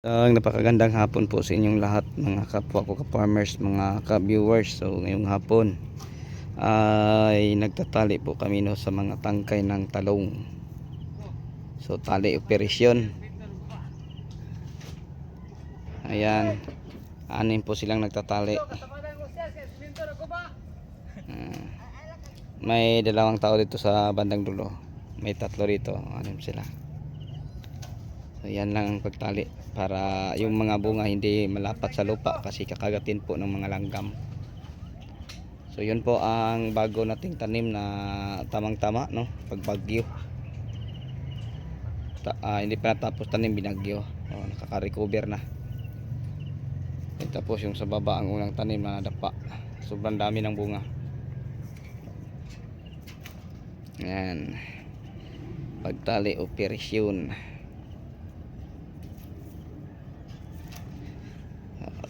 Ang napakagandang hapon po sa inyong lahat mga kapwa ko ka-farmers, mga ka-viewers. So ngayong hapon ay nagtatali po kami no sa mga tangkay ng talong. So tali operasyon. Ayan. Anin po silang nagtatali. Ah. may dalawang tao dito sa bandang dulo. May tatlo rito. Anim sila. So yan lang ang pagtali para yung mga bunga hindi malapat sa lupa kasi kakagatin po ng mga langgam. So yun po ang bago nating tanim na tamang-tama no pag bagyo. Ta- ah, hindi pa natapos tanim binagyo. Oh, nakaka-recover na. At tapos yung sa baba ang unang tanim na dapa. Sobrang dami ng bunga. Yan. Pagtali operasyon.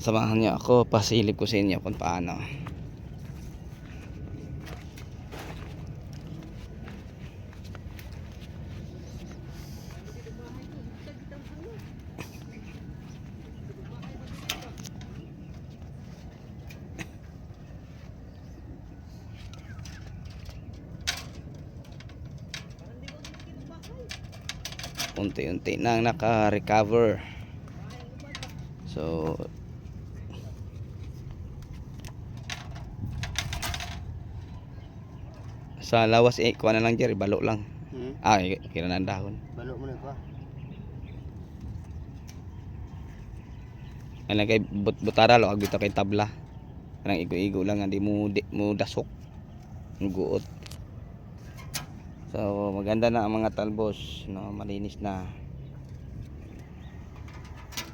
Samahan niyo ako pasilip ko sa inyo kung paano. Unti-unti nang naka-recover. So sa lawas eh kuha na lang Jerry. Balo lang. Hmm? ah kira na ang dahon. Balo mo na ko. ano kay but butara lo ag bitaw kay tabla. Kanang igo-igo lang hindi mo di, mo dasok. Guot. So maganda na ang mga talbos no? Malinis na.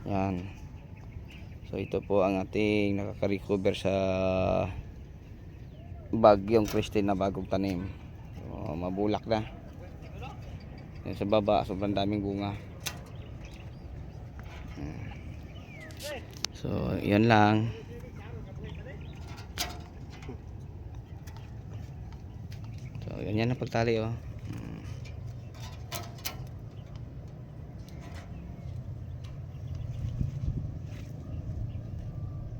Yan. So ito po ang ating nakaka-recover sa bagyong Christine na bagong tanim. So, mabulak na. Yan sa baba sobrang daming bunga. So yan lang. So yan yan ang pagtali oh. Hmm.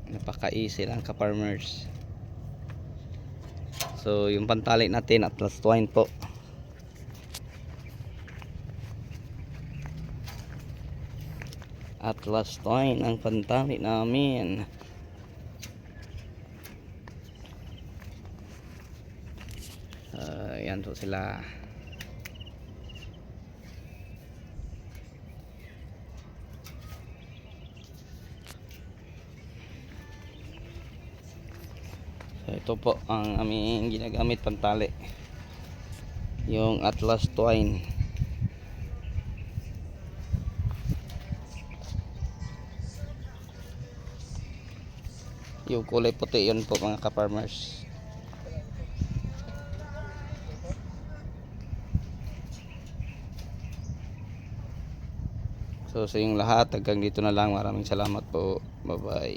napaka-easy lang ka-farmers so yung pantali natin at last twine po. At last twine ang pantali namin. Uh, yan po sila ito po ang aming ginagamit pantali. Yung Atlas Twine. Yung kulay puti yun po mga ka-farmers. So sa yung lahat, hanggang dito na lang. Maraming salamat po. Bye-bye.